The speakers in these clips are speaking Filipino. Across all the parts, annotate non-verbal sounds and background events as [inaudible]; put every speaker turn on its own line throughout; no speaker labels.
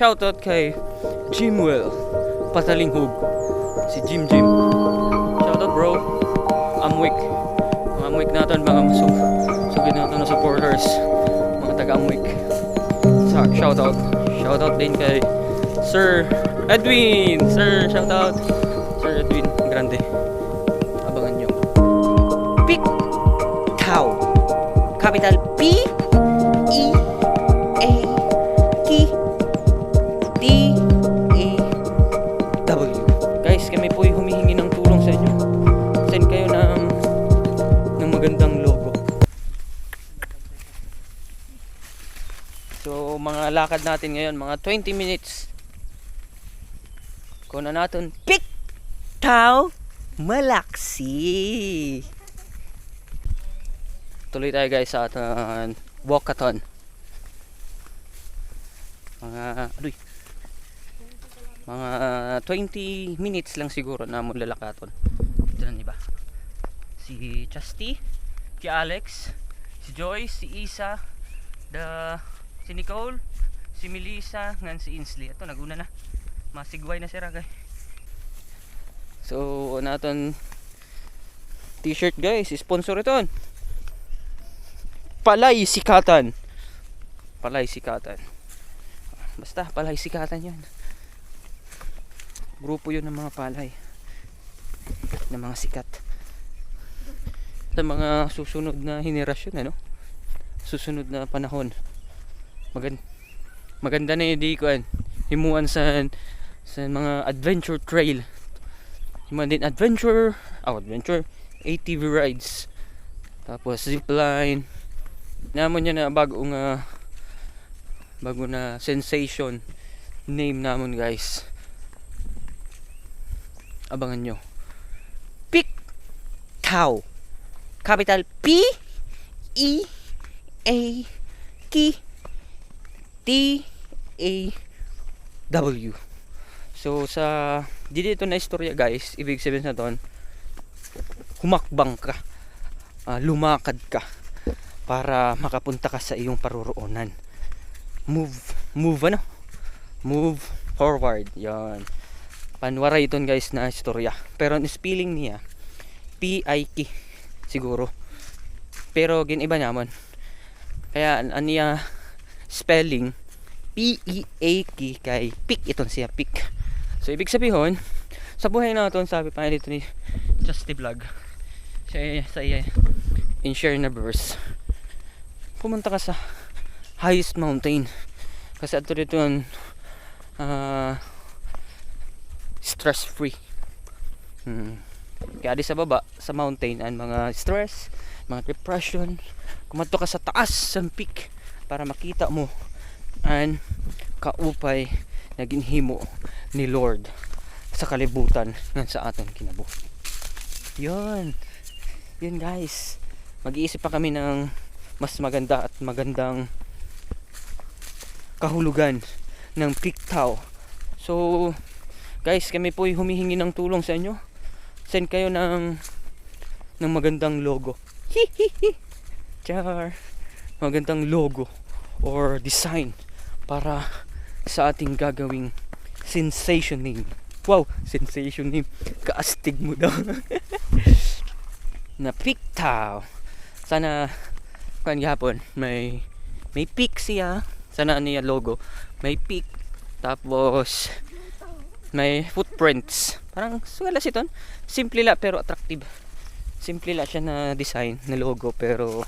shoutout kay Jimwell Patalinghog. Si Jim Jim. Shoutout bro. Amwick. Mga Amwick natin, mga masug. Sugid natin na supporters. Mga taga Amwick. Sa shoutout. Shoutout din kay Sir Edwin. Sir, shoutout. Sir Edwin Grande. Abangan nyo. Pick Tau. Capital P E magandang logo. So, mga lakad natin ngayon, mga 20 minutes. Kuna natin pick Tau Malaksi. Tuloy tayo guys sa ating walkathon. Mga, aduy, mga 20 minutes lang siguro na mo lalakaton. Ito na iba. Si Chasti, si Alex, si Joyce, si Isa, the, si Nicole, si Melissa, ngan si Insley. Ito, naguna na. Masigway na si Ragay. So, naton t-shirt guys, sponsor ito. Palay Sikatan. Palay Sikatan. Basta, Palay Sikatan yun. Grupo yun ng mga palay. Ng mga sikat. Sa mga susunod na henerasyon, ano? Susunod na panahon. Maganda, maganda na yung di ko, an, himuan sa, sa mga adventure trail. Himuan din adventure, oh, adventure, ATV rides. Tapos zipline, namon niya na bago nga bago na sensation name namon guys abangan nyo Pick Cow capital P E A K T A W so sa di dito na istorya guys ibig sabihin sa ton humakbang ka ah, lumakad ka para makapunta ka sa iyong paruroonan. Move, move ano? Move forward. Yan. Panwara iton guys na istorya. Pero ang spelling niya, P-I-K siguro. Pero giniba naman. Kaya an niya spelling P-E-A-K kay pick iton siya pick. So ibig sabihin, sa buhay natin sabi pa dito ni Justy Vlog. Siya sa iya in share na verse pumunta ka sa highest mountain kasi ato dito yung uh, stress free hmm. Kaya di sa baba sa mountain ang mga stress mga depression kumadto ka sa taas sa peak para makita mo ang kaupay na ginhimo ni Lord sa kalibutan ng sa aton kinabuhi yun yun guys mag-iisip pa kami ng mas maganda at magandang kahulugan ng Pictao. So, guys, kami po humihingi ng tulong sa inyo. Send kayo ng ng magandang logo. Char. Magandang logo or design para sa ating gagawing sensation name. Wow, sensation name. Kaastig mo daw. [laughs] na Pictao. Sana kan gihapon may may peak siya sana niya logo may peak tapos may footprints. Parang sugala siton simple la pero attractive. Simple la siya na design na logo pero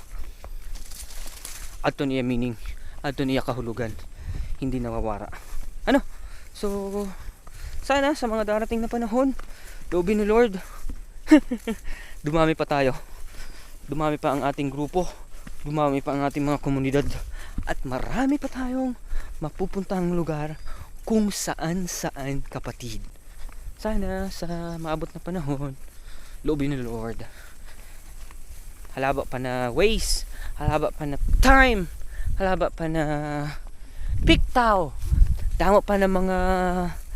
ato niya meaning. Ato niya kahulugan. Hindi nawawara. Ano? So sana sa mga darating na panahon loobin ni Lord [laughs] dumami pa tayo. Dumami pa ang ating grupo. Dumami pa ang ating mga komunidad. At marami pa tayong mapupuntang lugar kung saan saan kapatid. Sana sa maabot na panahon loobin ni Lord. Halaba pa na ways halaba pa na time halaba pa na piktaw damo pa na mga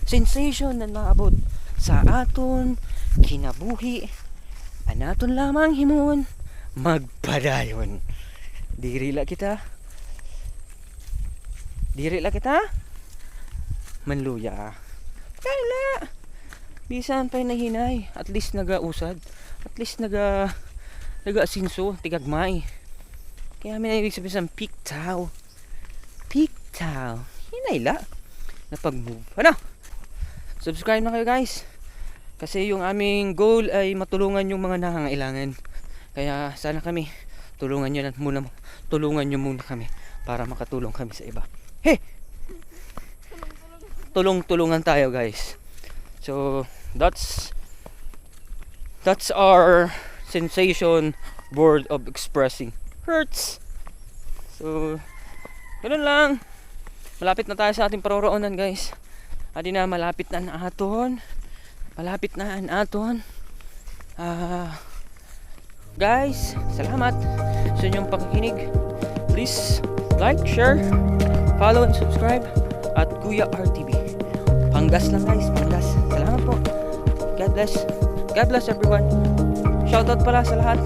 sensation na naabot sa aton kinabuhi. Anaton lamang himon magpadayon. Diri la kita. Diri la kita. Manluya. Kaila! Bisan pa nahinay. At least nagausad. At least naga naga-asinso, tigagmay. Kaya may ibig sabihin sa piktaw. Piktaw. Hinayla. Napag-move. Ano? Subscribe na kayo guys. Kasi yung aming goal ay matulungan yung mga nangangailangan. Kaya sana kami tulungan nyo na muna tulungan nyo muna kami para makatulong kami sa iba. Hey! Tulong-tulungan tayo guys. So that's that's our sensation word of expressing hurts. So ganun lang. Malapit na tayo sa ating paroroonan guys. Adi na malapit na ang. Malapit na ang aton. Ah guys, salamat sa inyong pakikinig. Please like, share, follow and subscribe at Kuya RTV. Panggas lang guys, panggas. Salamat po. God bless. God bless everyone. Shoutout pala sa lahat.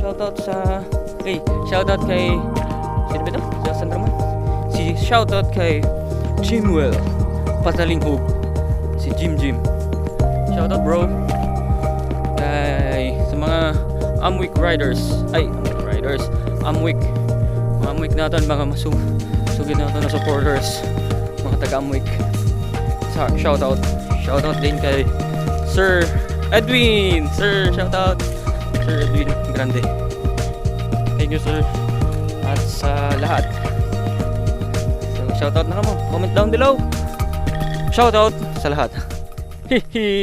Shoutout sa Hey, shoutout kay Sino ba ito? San Ramon? Si shoutout kay Jimwell Patalinghog. Si Jim Jim. Shoutout bro. Kay sa mga Amwick riders. Ay, Amwick riders. Amwick. Mga Amwick natin, mga masug sugid natin na supporters. Mga taga Amwick. Sa shoutout. Shoutout din kay Sir Edwin. Sir, shoutout. Sir Edwin Grande. Thank you sir. At sa lahat. So shoutout na kamo. Comment down below. Shoutout sa lahat. [laughs] Hihi.